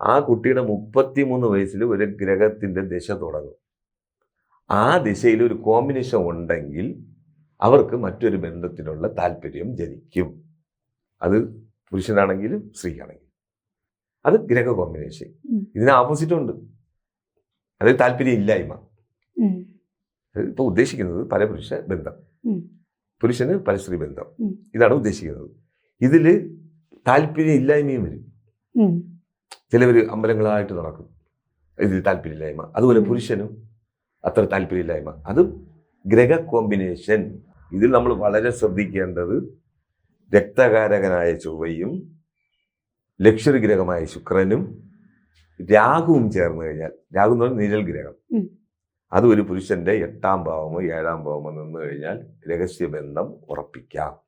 ആ കുട്ടിയുടെ മുപ്പത്തിമൂന്ന് വയസ്സിൽ ഒരു ഗ്രഹത്തിന്റെ ദിശ തുടങ്ങും. ആ ദിശയിൽ ഒരു കോമ്പിനേഷൻ ഉണ്ടെങ്കിൽ അവർക്ക് മറ്റൊരു ബന്ധത്തിനുള്ള താല്പര്യം ജനിക്കും. അത് പുരുഷനാണെങ്കിലും സ്ത്രീയാണെങ്കിലും. അത് ഗ്രഹ കോമ്പിനേഷൻ. ഇതിന് ആപ്പോസിറ്റും ഉണ്ട്. അത് താല്പര്യം ഇല്ലായ്മ. ഇപ്പൊ ഉദ്ദേശിക്കുന്നത് പരപുരുഷ ബന്ധം. ഉം. പുരുഷന് പരസ്ത്രീ ബന്ധം. ഇതാണ് ഉദ്ദേശിക്കുന്നത്. ഇതിൽ താല്പര്യം ഇല്ലായ്മയും വരും. ചിലവർ അമ്പലങ്ങളായിട്ട് നടക്കും. ഇതിൽ താല്പര്യമില്ലായ്മ. അതുപോലെ പുരുഷനും അത്ര താല്പര്യമില്ലായ്മ. അത് ഗ്രഹ കോമ്പിനേഷൻ. ഇതിൽ നമ്മൾ വളരെ ശ്രദ്ധിക്കേണ്ടത് രക്തകാരകനായ ചൊവ്വയും ലക്ഷറി ഗ്രഹമായ ശുക്രനും രാഹുവും ചേർന്ന് കഴിഞ്ഞാൽ രാഹു എന്ന് പറഞ്ഞാൽ നിഴൽ ഗ്രഹം. അത് ഒരു പുരുഷന്റെ എട്ടാം ഭാവമോ ഏഴാം ഭാവമോ നിന്ന് കഴിഞ്ഞാൽ രഹസ്യബന്ധം ഉറപ്പിക്കാം.